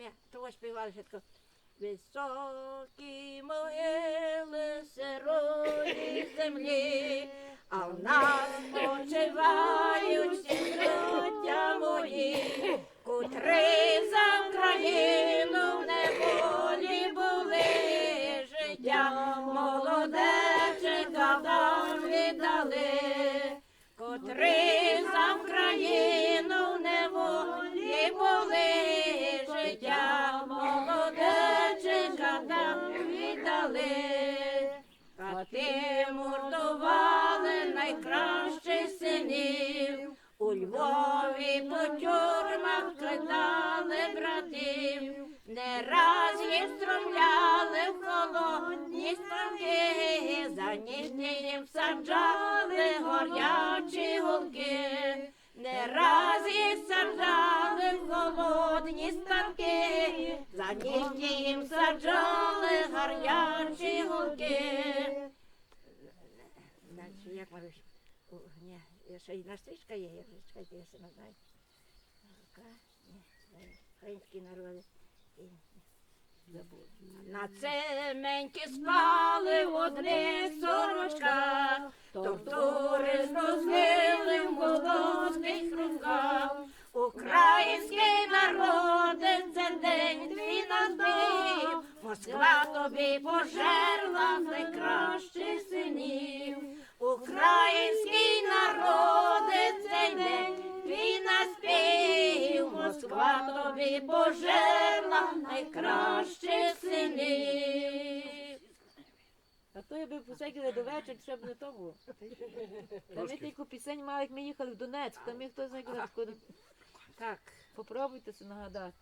ми того співали ще тако. Високі могили сирої землі, а в нас почивають браття мої, котрі за Україну в неволі були життя, молодечика там віддали, котрі А ти мордували найкращих синів, у Львові по тюрмах кидали братів, не раз їх стромляли в холодні станки, за їм саджали горячі голки, не раз їх саджали в холодні станки, за нігті їм саджали гарячі голки. Як? О, ні, ще й стрічка є, я вже чекайте, я ще не знаю. Українські народи. І- На цементі спали в одних сорочках, тортури зносили в молодих руках. Український народи, це день твій назбив, Москва тобі пожерла найкращих тобі пожерла найкращих синів. А то я би посиділи до вечора, щоб не то було. Та ми тільки пісень мали, як ми їхали в Донецьк, там їх хто знає, куди. Так. Попробуйте це нагадати.